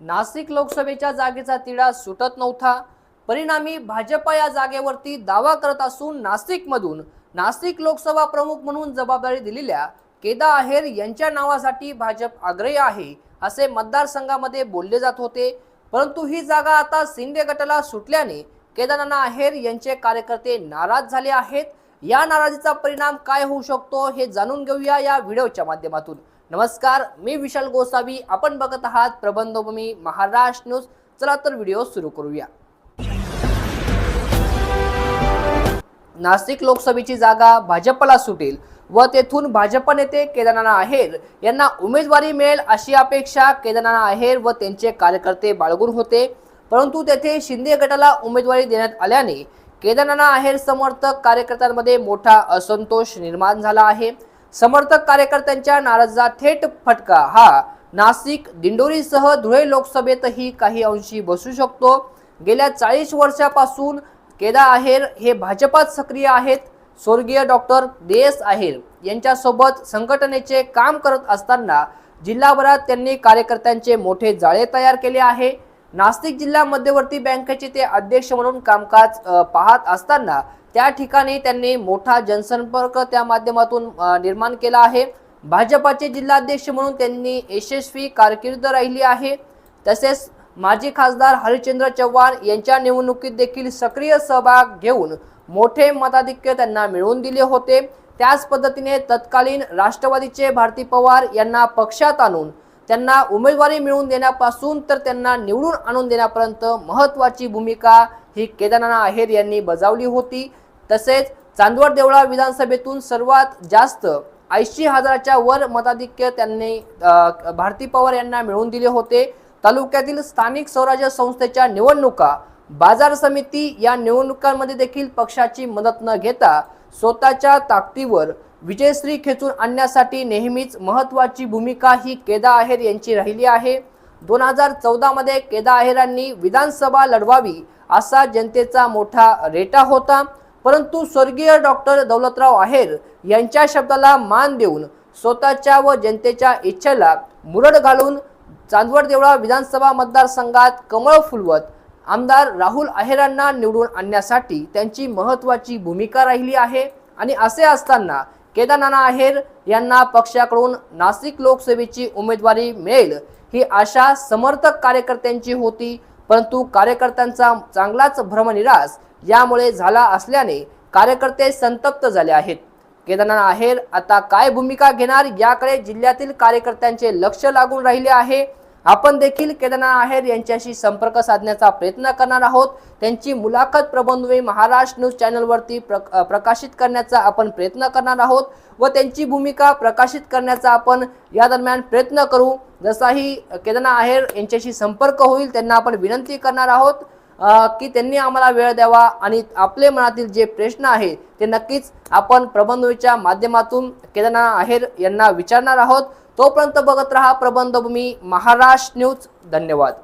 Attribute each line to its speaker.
Speaker 1: नाशिक लोकसभेच्या जागेचा तिढा सुटत नव्हता. परिणामी भाजप या जागेवरती दावा करत असून नाशिकमधून नाशिक लोकसभा प्रमुख म्हणून जबाबदारी दिलेल्या केदा आहेर यांच्या नावासाठी भाजप आग्रही आहे असे मतदारसंघामध्ये बोलले जात होते. परंतु ही जागा आता शिंदे गटाला सुटल्याने केदारनाथ आहेर यांचे कार्यकर्ते नाराज झाले आहेत. या नाराजीचा परिणाम काय होऊ शकतो हे जाणून घेऊया या व्हिडिओच्या माध्यमातून. नमस्कार मी विशाल गोसावी. आपण बघत आहात प्रबंधभूमी महाराष्ट्र न्यूज. चला तर व्हिडिओ सुरू करूया. नाशिक लोकसभेची जागा भाजपला सुटेल व तेथून भाजप नेते केदारनाथ आहेर यांना उमेदवारी मिळेल अशी अपेक्षा केदारनाथ आहेर व त्यांचे कार्यकर्ते बाळगून होते. परंतु तेथे शिंदे गटाला उमेदवारी देण्यात आल्याने केदारनाथ आहेर समर्थक कार्यकर्त्यांमध्ये मोठा असंतोष निर्माण झाला आहे. समर्थक कार्यकर्त्यांच्या नाराजा थेट फटका हा नाशिक दिंडोरीसह धुळे लोकसभेतही काही अंशी बसू शकतो. गेल्या चाळीस वर्षापासून केदा आहेर हे भाजपात सक्रिय आहेत. स्वर्गीय डॉक्टर देस आहेर यांच्यासोबत संघटनेचे काम करत असताना जिल्हाभरात त्यांनी कार्यकर्त्यांचे मोठे जाळे तयार केले आहे. नाशिक जिल्हा मध्यवर्ती बँकेचे ते अध्यक्ष म्हणून कामकाज पाहत असताना त्या ठिकाणी त्यांनी मोठा जनसंपर्क त्या माध्यमातून निर्माण केला आहे. भाजपाचे जिल्हाध्यक्ष म्हणून त्यांनी यशस्वी कारकीर्द राहिली आहे. तसेच माजी खासदार हरिश्चंद्र चव्हाण यांच्या निवडणुकीत देखील सक्रिय सहभाग घेऊन मोठे मताधिक्य त्यांना मिळवून दिले होते. त्याच पद्धतीने तत्कालीन राष्ट्रवादीचे भारती पवार यांना पक्षात आणून त्यांना उमेदवारी मिळवून देण्यापासून तर त्यांना निवडून आणून देण्यापर्यंत महत्त्वाची भूमिका ही केदारनाथ आहेर यांनी बजावली होती. तसेच चांदवड देवळा विधानसभेतून सर्वात जास्त ऐंशी हजाराच्या वर मताधिक्य त्यांनी भारती पवार यांना मिळवून दिले होते. तालुक्यातील स्थानिक स्वराज्य संस्थेच्या निवडणुका बाजार समिती या निवडणुकांमध्ये देखील पक्षाची मदत न घेता स्वतःच्या ताकदीवर विजयश्री खेचून आणण्यासाठी नेहमीच महत्त्वाची भूमिका ही केदा आहेर यांची राहिली आहे. दोन हजार चौदामध्ये केदा आहेरांनी विधानसभा लढवावी असा जनतेचा मोठा रेटा होता. परंतु स्वर्गीय डॉक्टर दौलतराव आहेर यांच्या शब्दाला मान देऊन स्वतःच्या व जनतेच्या इच्छेला मुरड घालून चांदवड देवळा विधानसभा मतदारसंघात कमळ फुलवत आमदार राहुल अहेरांना निवडून आणण्यासाठी त्यांची महत्त्वाची भूमिका राहिली आहे. आणि असे असताना केदारनाना आहेर यांना पक्षाकडून नाशिक लोकसभेची उमेदवारी मिळेल ही आशा समर्थक कार्यकर्त्यांची होती. परंतु कार्यकर्त्यांचा चांगलाच भ्रमनिरास यामुळे झाला असल्याने कार्यकर्ते संतप्त झाले आहेत. केदारनाथ आहेर आता काय भूमिका घेणार याकडे जिल्ह्यातील कार्यकर्त्यांचे लक्ष लागून राहिले आहे. आपण देखील केदारनाथ आहेर यांच्याशी संपर्क साधण्याचा प्रयत्न करणार आहोत. त्यांची मुलाखत प्रबंधवे महाराष्ट्र न्यूज चॅनलवरती प्र प्रकाशित करण्याचा आपण प्रयत्न करणार आहोत व त्यांची भूमिका प्रकाशित करण्याचा आपण या दरम्यान प्रयत्न करू. जसाही केदारनाथ आहेर यांच्याशी संपर्क होईल त्यांना आपण विनंती करणार आहोत. की त्यांनी आम्हाला वेळ द्यावा आणि आपले मनातील जे प्रश्न आहे ते नक्कीच आपण प्रबंधभूमीच्या माध्यमातून केदारनाथ आहेर यांना विचारणार आहोत. तोपर्यंत बघत रहा प्रबंधभूमी महाराष्ट्र न्यूज. धन्यवाद.